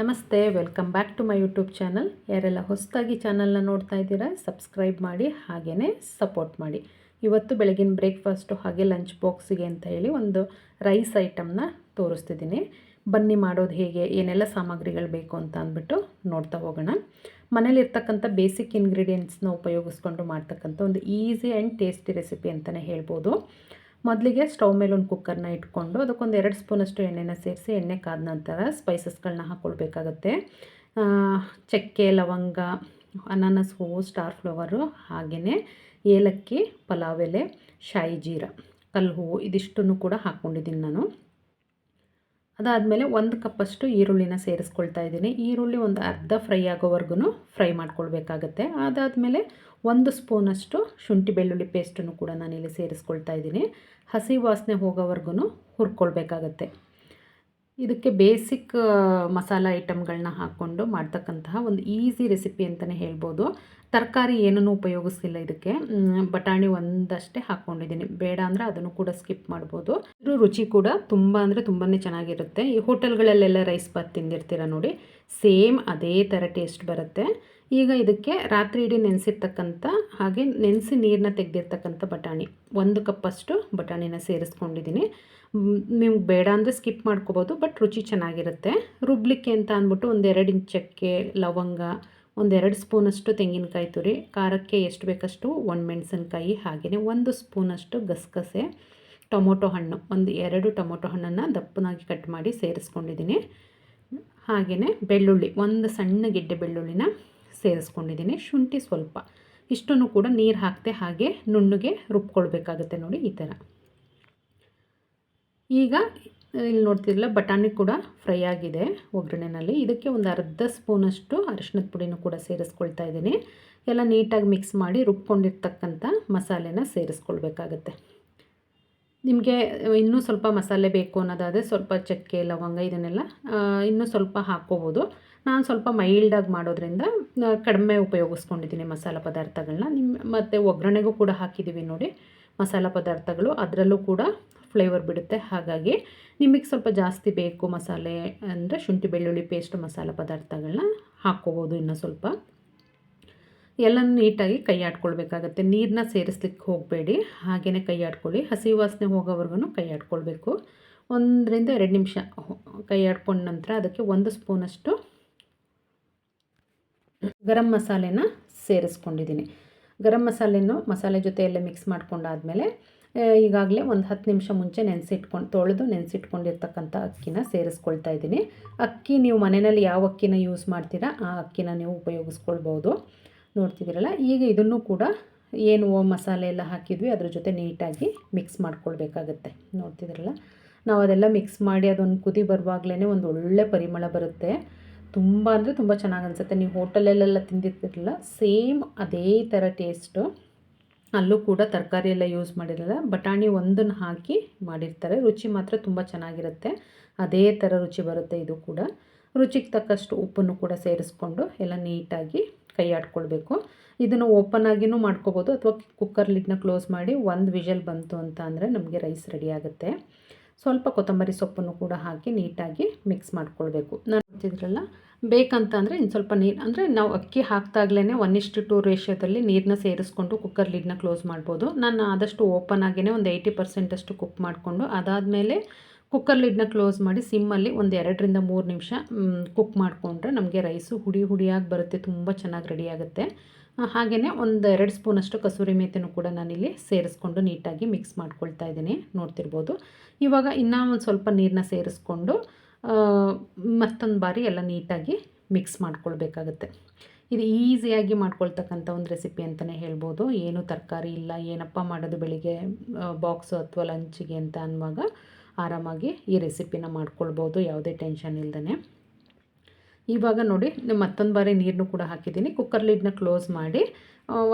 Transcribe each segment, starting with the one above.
ನಮಸ್ತೆ, welcome back to my YouTube channel. ಯಾರೆಲ್ಲ ಹೊಸದಾಗಿ ಚಾನಲ್ನ ನೋಡ್ತಾ ಇದ್ದೀರಾ, ಸಬ್ಸ್ಕ್ರೈಬ್ ಮಾಡಿ ಹಾಗೆಯೇ ಸಪೋರ್ಟ್ ಮಾಡಿ. ಇವತ್ತು ಬೆಳಗಿನ ಬ್ರೇಕ್ಫಾಸ್ಟು ಹಾಗೆ ಲಂಚ್ ಬಾಕ್ಸಿಗೆ ಅಂತ ಹೇಳಿ ಒಂದು ರೈಸ್ ಐಟಮ್ನ ತೋರಿಸ್ತಿದ್ದೀನಿ. ಬನ್ನಿ ಮಾಡೋದು ಹೇಗೆ, ಏನೆಲ್ಲ ಸಾಮಗ್ರಿಗಳು ಬೇಕು ಅಂತ ಅಂದ್ಬಿಟ್ಟು ನೋಡ್ತಾ ಹೋಗೋಣ. ಮನೇಲಿರ್ತಕ್ಕಂಥ ಬೇಸಿಕ್ ಇಂಗ್ರೀಡಿಯೆಂಟ್ಸ್ನ ಉಪಯೋಗಿಸ್ಕೊಂಡು ಮಾಡ್ತಕ್ಕಂಥ ಒಂದು ಈಸಿ ಆ್ಯಂಡ್ ಟೇಸ್ಟಿ ರೆಸಿಪಿ ಅಂತಲೇ ಹೇಳ್ಬೋದು. ಮೊದಲಿಗೆ ಸ್ಟವ್ ಮೇಲೆ ಒಂದು ಕುಕ್ಕರ್ನ ಇಟ್ಕೊಂಡು ಅದಕ್ಕೊಂದು ಎರಡು ಸ್ಪೂನಷ್ಟು ಎಣ್ಣೆನ ಸೇರಿಸಿ ಎಣ್ಣೆ ಕಾದ ನಂತರ ಸ್ಪೈಸಸ್ಗಳನ್ನ ಹಾಕ್ಕೊಳ್ಬೇಕಾಗತ್ತೆ ಚಕ್ಕೆ, ಲವಂಗ, ಅನಾನಸ್, ಹೂವು, ಸ್ಟಾರ್ ಫ್ಲವರು, ಹಾಗೆಯೇ ಏಲಕ್ಕಿ, ಪಲಾವ್ ಎಲೆ, ಶಾಯಿ ಜೀರ, ಕಲ್ಲು ಹೂವು, ಇದಿಷ್ಟನ್ನು ಕೂಡ ಹಾಕ್ಕೊಂಡಿದ್ದೀನಿ ನಾನು. ಅದಾದಮೇಲೆ ಒಂದು ಕಪ್ಪಷ್ಟು ಈರುಳ್ಳಿನ ಸೇರಿಸ್ಕೊಳ್ತಾ ಇದ್ದೀನಿ. ಈರುಳ್ಳಿ ಒಂದು ಅರ್ಧ ಫ್ರೈ ಆಗೋವರೆಗೂ ಫ್ರೈ ಮಾಡ್ಕೊಳ್ಬೇಕಾಗತ್ತೆ. ಅದಾದಮೇಲೆ ಒಂದು ಸ್ಪೂನಷ್ಟು ಶುಂಠಿ ಬೆಳ್ಳುಳ್ಳಿ ಪೇಸ್ಟನ್ನು ಕೂಡ ನಾನಿಲ್ಲಿ ಸೇರಿಸ್ಕೊಳ್ತಾ ಇದ್ದೀನಿ. ಹಸಿ ವಾಸನೆ ಹೋಗೋವರೆಗೂ ಹುರ್ಕೊಳ್ಬೇಕಾಗತ್ತೆ. ಇದಕ್ಕೆ ಬೇಸಿಕ್ ಮಸಾಲ ಐಟಮ್ಗಳನ್ನ ಹಾಕ್ಕೊಂಡು ಮಾಡ್ತಕ್ಕಂತಹ ಒಂದು ಈಸಿ ರೆಸಿಪಿ ಅಂತಲೇ ಹೇಳ್ಬೋದು. ತರಕಾರಿ ಏನೂ ಉಪಯೋಗಿಸ್ತಿಲ್ಲ ಇದಕ್ಕೆ. ಬಟಾಣಿ ಒಂದಷ್ಟೇ ಹಾಕ್ಕೊಂಡಿದ್ದೀನಿ. ಬೇಡ ಅಂದರೆ ಅದನ್ನು ಕೂಡ ಸ್ಕಿಪ್ ಮಾಡ್ಬೋದು. ಇದ್ರ ರುಚಿ ಕೂಡ ತುಂಬ ಅಂದರೆ ತುಂಬಾ ಚೆನ್ನಾಗಿರುತ್ತೆ. ಈ ಹೋಟೆಲ್ಗಳಲ್ಲೆಲ್ಲ ರೈಸ್ ಬಾತ್ ತಿಂದಿರ್ತೀರ ನೋಡಿ ಸೇಮ್ ಅದೇ ಥರ ಟೇಸ್ಟ್ ಬರುತ್ತೆ. ಈಗ ಇದಕ್ಕೆ ರಾತ್ರಿ ಇಡೀ ನೆನೆಸಿರ್ತಕ್ಕಂಥ ಹಾಗೆ ನೆನೆಸಿ ನೀರನ್ನ ತೆಗೆದಿರ್ತಕ್ಕಂಥ ಬಟಾಣಿ. ಒಂದು ಕಪ್ಪಷ್ಟು ಬಟಾಣಿನ ಸೇರಿಸ್ಕೊಂಡಿದ್ದೀನಿ. ನಿಮ್ಗೆ ಬೇಡ ಅಂದರೆ ಸ್ಕಿಪ್ ಮಾಡ್ಕೋಬೋದು, ಬಟ್ ರುಚಿ ಚೆನ್ನಾಗಿರುತ್ತೆ. ರುಬ್ಲಿಕ್ಕೆ ಅಂತ ಅಂದ್ಬಿಟ್ಟು ಒಂದೆರಡು ಚಕ್ಕೆ ಲವಂಗ, ಒಂದೆರಡು ಸ್ಪೂನಷ್ಟು ತೆಂಗಿನಕಾಯಿ ತುರಿ, ಖಾರಕ್ಕೆ ಎಷ್ಟು ಬೇಕಷ್ಟು ಮೆಣಸಿನ್ಕಾಯಿ ಹಾಗೆಯೇ ಒಂದು ಸ್ಪೂನಷ್ಟು ಗಸಗಸೆ, ಟೊಮೊಟೊ ಹಣ್ಣು, ಒಂದು ಎರಡು ಟೊಮೊಟೊ ಹಣ್ಣನ್ನು ದಪ್ಪನಾಗಿ ಕಟ್ ಮಾಡಿ ಸೇರಿಸ್ಕೊಂಡಿದ್ದೀನಿ. ಹಾಗೆಯೇ ಬೆಳ್ಳುಳ್ಳಿ, ಒಂದು ಸಣ್ಣ ಗೆಡ್ಡೆ ಬೆಳ್ಳುಳ್ಳಿನ ಸೇರಿಸ್ಕೊಂಡಿದ್ದೀನಿ. ಶುಂಠಿ ಸ್ವಲ್ಪ. ಇಷ್ಟನ್ನು ಕೂಡ ನೀರು ಹಾಕದೆ ಹಾಗೆ ನುಣ್ಣಗೆ ರುಬ್ಕೊಳ್ಬೇಕಾಗುತ್ತೆ ನೋಡಿ ಈ ಥರ ಈಗ ಇಲ್ಲಿ ನೋಡ್ತಿರಲ್ಲ ಬಟಾಣಿ ಕೂಡ ಫ್ರೈ ಆಗಿದೆ ಒಗ್ಗರಣೆನಲ್ಲಿ. ಇದಕ್ಕೆ ಒಂದು ಅರ್ಧ ಸ್ಪೂನಷ್ಟು ಅರಿಶಿನದ ಪುಡಿನೂ ಕೂಡ ಸೇರಿಸ್ಕೊಳ್ತಾ ಇದ್ದೀನಿ. ಎಲ್ಲ ನೀಟಾಗಿ ಮಿಕ್ಸ್ ಮಾಡಿ ರುಬ್ಕೊಂಡಿರ್ತಕ್ಕಂಥ ಮಸಾಲೆನ ಸೇರಿಸ್ಕೊಳ್ಬೇಕಾಗತ್ತೆ. ನಿಮಗೆ ಇನ್ನೂ ಸ್ವಲ್ಪ ಮಸಾಲೆ ಬೇಕು ಅನ್ನೋದಾದರೆ ಸ್ವಲ್ಪ ಚಕ್ಕೆ, ಲವಂಗ ಇದನ್ನೆಲ್ಲ ಇನ್ನೂ ಸ್ವಲ್ಪ ಹಾಕ್ಕೋಬೋದು. ನಾನು ಸ್ವಲ್ಪ ಮೈಲ್ಡಾಗಿ ಮಾಡೋದ್ರಿಂದ ಕಡಿಮೆ ಉಪಯೋಗಿಸ್ಕೊಂಡಿದ್ದೀನಿ ಮಸಾಲೆ ಪದಾರ್ಥಗಳನ್ನ ನಿಮ್ಮ ಮತ್ತು ಒಗ್ಗರಣೆಗೂ ಕೂಡ ಹಾಕಿದ್ದೀವಿ ನೋಡಿ. ಮಸಾಲೆ ಪದಾರ್ಥಗಳು, ಅದರಲ್ಲೂ ಕೂಡ ಫ್ಲೇವರ್ ಬಿಡುತ್ತೆ. ಹಾಗಾಗಿ ನಿಮಗೆ ಸ್ವಲ್ಪ ಜಾಸ್ತಿ ಬೇಕು ಮಸಾಲೆ ಅಂದರೆ ಶುಂಠಿ, ಬೆಳ್ಳುಳ್ಳಿ ಪೇಸ್ಟ್ ಮಸಾಲೆ ಪದಾರ್ಥಗಳನ್ನ ಹಾಕ್ಕೋಬೋದು ಇನ್ನೂ ಸ್ವಲ್ಪ. ಎಲ್ಲ ನೀಟಾಗಿ ಕೈ ಆಡ್ಕೊಳ್ಬೇಕಾಗತ್ತೆ ನೀರನ್ನ ಸೇರಿಸ್ಲಿಕ್ಕೆ ಹೋಗಬೇಡಿ. ಹಾಗೇ ಕೈ ಆಡ್ಕೊಳ್ಳಿ ಹಸಿ ವಾಸನೆ ಹೋಗೋವರೆಗೂ ಕೈ ಆಡ್ಕೊಳ್ಬೇಕು ಒಂದರಿಂದ ಎರಡು ನಿಮಿಷ ಕೈ ಆಡ್ಕೊಂಡ ನಂತರ ಅದಕ್ಕೆ ಒಂದು ಸ್ಪೂನಷ್ಟು ಗರಂ ಮಸಾಲೆನ ಸೇರಿಸ್ಕೊಂಡಿದ್ದೀನಿ. ಗರಂ ಮಸಾಲೆನೂ ಮಸಾಲೆ ಜೊತೆ ಎಲ್ಲ ಮಿಕ್ಸ್ ಮಾಡ್ಕೊಂಡಾದಮೇಲೆ ಈಗಾಗಲೇ ಒಂದು ಹತ್ತು ನಿಮಿಷ ಮುಂಚೆ ನೆನೆಸಿಟ್ಕೊಂಡು, ತೊಳೆದು ನೆನೆಸಿಟ್ಕೊಂಡಿರ್ತಕ್ಕಂಥ ಅಕ್ಕಿನ ಸೇರಿಸ್ಕೊಳ್ತಾ ಇದ್ದೀನಿ. ಅಕ್ಕಿ ನೀವು ಮನೆಯಲ್ಲಿ ಯಾವ ಅಕ್ಕಿನ ಯೂಸ್ ಮಾಡ್ತೀರಾ, ಆ ಅಕ್ಕಿನ ನೀವು ಉಪಯೋಗಿಸ್ಕೊಳ್ಬೋದು. ನೋಡ್ತಿದ್ದೀರಲ್ಲ, ಈಗ ಇದನ್ನು ಕೂಡ ಏನು ಮಸಾಲೆ ಎಲ್ಲ ಹಾಕಿದ್ವಿ, ಅದ್ರ ಜೊತೆ ನೀಟಾಗಿ ಮಿಕ್ಸ್ ಮಾಡ್ಕೊಳ್ಬೇಕಾಗತ್ತೆ. ನೋಡ್ತಿದ್ದೀರಲ್ಲ ನಾವು ಅದೆಲ್ಲ ಮಿಕ್ಸ್ ಮಾಡಿ ಅದೊಂದು ಕುದಿ ಬರುವಾಗಲೇ ಒಂದು ಒಳ್ಳೆ ಪರಿಮಳ ಬರುತ್ತೆ. ತುಂಬ ಅಂದರೆ ತುಂಬ ಚೆನ್ನಾಗಿ ಅನಿಸುತ್ತೆ. ನೀವು ಹೋಟೆಲಲ್ಲೆಲ್ಲ ತಿಂದಿರ್ತಿರಲ್ಲ, ಸೇಮ್ ಅದೇ ಥರ ಟೇಸ್ಟು ಅಲ್ಲೂ ಕೂಡ ತರಕಾರಿ ಎಲ್ಲ ಯೂಸ್ ಮಾಡಿರಲ್ಲ, ಬಟಾಣಿ ಒಂದನ್ನು ಹಾಕಿ ಮಾಡಿರ್ತಾರೆ. ರುಚಿ ಮಾತ್ರ ತುಂಬ ಚೆನ್ನಾಗಿರುತ್ತೆ. ಅದೇ ಥರ ರುಚಿ ಬರುತ್ತೆ ಇದು ಕೂಡ. ರುಚಿಗೆ ತಕ್ಕಷ್ಟು ಉಪ್ಪನ್ನು ಕೂಡ ಸೇರಿಸ್ಕೊಂಡು ಎಲ್ಲ ನೀಟಾಗಿ ಕೈ ಆಡ್ಕೊಳ್ಬೇಕು ಇದನ್ನು ಓಪನ್ ಆಗಿನೂ ಮಾಡ್ಕೋಬೋದು, ಅಥವಾ ಕುಕ್ಕರ್ ಲಿಡ್ನ ಕ್ಲೋಸ್ ಮಾಡಿ ಒಂದು ವಿಷಲ್ ಬಂತು ಅಂತ ಅಂದರೆ ನಮಗೆ ರೈಸ್ ರೆಡಿ ಆಗುತ್ತೆ. ಸ್ವಲ್ಪ ಕೊತ್ತಂಬರಿ ಸೊಪ್ಪನ್ನು ಕೂಡ ಹಾಕಿ ನೀಟಾಗಿ ಮಿಕ್ಸ್ ಮಾಡ್ಕೊಳ್ಬೇಕು. ನಾನು ಗೊತ್ತಿದ್ರಲ್ಲ ಬೇಕಂತ ಅಂದರೆ ಇನ್ನು ಸ್ವಲ್ಪ ನೀರು, ಅಂದರೆ ನಾವು ಅಕ್ಕಿ ಹಾಕ್ದಾಗ್ಲೇ ಒನ್ ಇಷ್ಟು ಟು ರೇಷ್ಯೋದಲ್ಲಿ ನೀರನ್ನ ಸೇರಿಸ್ಕೊಂಡು ಕುಕ್ಕರ್ ಲಿಡ್ನ ಕ್ಲೋಸ್ ಮಾಡ್ಬೋದು. ನಾನು ಆದಷ್ಟು ಓಪನ್ ಆಗಿಯೇ ಒಂದು ಏಯ್ಟಿ ಪರ್ಸೆಂಟಷ್ಟು ಕುಕ್ ಮಾಡಿಕೊಂಡು, ಅದಾದಮೇಲೆ ಕುಕ್ಕರ್ ಲಿಡ್ನ ಕ್ಲೋಸ್ ಮಾಡಿ ಸಿಮ್ಮಲ್ಲಿ ಒಂದು ಎರಡರಿಂದ ಮೂರು ನಿಮಿಷ ಕುಕ್ ಮಾಡಿಕೊಂಡ್ರೆ ನಮಗೆ ರೈಸು ಹುಡಿ ಹುಡಿಯಾಗಿ ಬರುತ್ತೆ, ತುಂಬ ಚೆನ್ನಾಗಿ ರೆಡಿ ಆಗುತ್ತೆ. ಹಾಗೆಯೇ ಒಂದು ಎರಡು ಸ್ಪೂನಷ್ಟು ಕಸೂರಿ ಮೇತೆನೂ ಕೂಡ ನಾನಿಲ್ಲಿ ಸೇರಿಸ್ಕೊಂಡು ನೀಟಾಗಿ ಮಿಕ್ಸ್ ಮಾಡ್ಕೊಳ್ತಾ ಇದ್ದೀನಿ, ನೋಡ್ತಿರ್ಬೋದು. ಇವಾಗ ಇನ್ನೂ ಒಂದು ಸ್ವಲ್ಪ ನೀರನ್ನ ಸೇರಿಸ್ಕೊಂಡು ಮತ್ತೊಂದು ಬಾರಿ ಎಲ್ಲ ನೀಟಾಗಿ ಮಿಕ್ಸ್ ಮಾಡ್ಕೊಳ್ಬೇಕಾಗತ್ತೆ. ಇದು ಈಸಿಯಾಗಿ ಮಾಡ್ಕೊಳ್ತಕ್ಕಂಥ ಒಂದು ರೆಸಿಪಿ ಅಂತಲೇ ಹೇಳ್ಬೋದು. ಏನು ತರಕಾರಿ ಇಲ್ಲ, ಏನಪ್ಪ ಮಾಡೋದು ಬೆಳಿಗ್ಗೆ ಬಾಕ್ಸು ಅಥವಾ ಲಂಚಿಗೆ ಅಂತ ಅನ್ನುವಾಗ ಆರಾಮಾಗಿ ಈ ರೆಸಿಪಿನ ಮಾಡ್ಕೊಳ್ಬೋದು, ಯಾವುದೇ ಟೆನ್ಷನ್ ಇಲ್ಲದೇ ಇವಾಗ ನೋಡಿ, ಮತ್ತೊಂದು ಬಾರಿ ನೀರನ್ನು ಕೂಡ ಹಾಕಿದ್ದೀನಿ. ಕುಕ್ಕರ್ ಲಿಡ್ನ ಕ್ಲೋಸ್ ಮಾಡಿ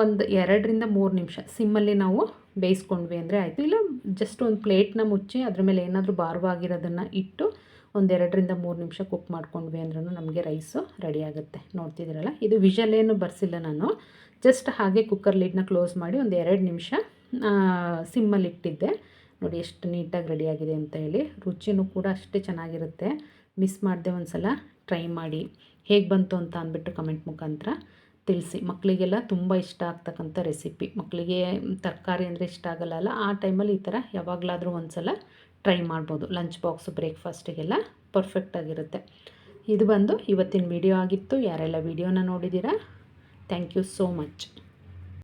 ಒಂದು ಎರಡರಿಂದ ಮೂರು ನಿಮಿಷ ಸಿಮ್ಮಲ್ಲಿ ನಾವು ಬೇಯಿಸ್ಕೊಂಡ್ವಿ ಅಂದರೆ ಆಯಿತು. ಇಲ್ಲ ಜಸ್ಟ್ ಒಂದು ಪ್ಲೇಟ್ನ ಮುಚ್ಚಿ ಅದ್ರ ಮೇಲೆ ಏನಾದರೂ ಭಾರವಾಗಿರೋದನ್ನು ಇಟ್ಟು ಒಂದೆರಡರಿಂದ ಮೂರು ನಿಮಿಷ ಕುಕ್ ಮಾಡ್ಕೊಂಡ್ವಿ ಅಂದ್ರೂ ನಮಗೆ ರೈಸು ರೆಡಿ ಆಗುತ್ತೆ. ನೋಡ್ತಿದ್ದೀರಲ್ಲ? ಇದು ವಿಷಲೇನು ಬರ್ಸಿಲ್ಲ ನಾನು. ಜಸ್ಟ್ ಹಾಗೆ ಕುಕ್ಕರ್ ಲಿಡ್ನ ಕ್ಲೋಸ್ ಮಾಡಿ ಒಂದು ಎರಡು ನಿಮಿಷ ಸಿಮ್ಮಲ್ಲಿ ಇಟ್ಟಿದ್ದೆ. ನೋಡಿ ಎಷ್ಟು ನೀಟಾಗಿ ರೆಡಿಯಾಗಿದೆ ಅಂತ ಹೇಳಿ. ರುಚಿನೂ ಕೂಡ ಅಷ್ಟೇ ಚೆನ್ನಾಗಿರುತ್ತೆ. ಮಿಸ್ ಮಾಡಿದೆ ಒಂದು ಸಲ ಟ್ರೈ ಮಾಡಿ. ಹೇಗೆ ಬಂತು ಅಂತ ಅಂದ್ಬಿಟ್ಟು ಕಮೆಂಟ್ ಮುಖಾಂತರ ತಿಳಿಸಿ. ಮಕ್ಕಳಿಗೆಲ್ಲ ತುಂಬ ಇಷ್ಟ ಆಗ್ತಕ್ಕಂಥ ರೆಸಿಪಿ ಮಕ್ಕಳಿಗೆ ತರಕಾರಿ ಅಂದರೆ ಇಷ್ಟ ಆಗಲ್ಲ ಆ ಟೈಮಲ್ಲಿ ಈ ಥರ ಯಾವಾಗಲಾದರೂ ಒಂದು ಸಲ ಟ್ರೈ ಮಾಡ್ಬೋದು ಲಂಚ್ ಬಾಕ್ಸು ಬ್ರೇಕ್ಫಾಸ್ಟಿಗೆಲ್ಲ ಪರ್ಫೆಕ್ಟಾಗಿರುತ್ತೆ ಇದು ಬಂದು ಇವತ್ತಿನ ವಿಡಿಯೋ ಆಗಿತ್ತು. ಯಾರೆಲ್ಲ ವಿಡಿಯೋನ ನೋಡಿದ್ದೀರಾ? Thank you so much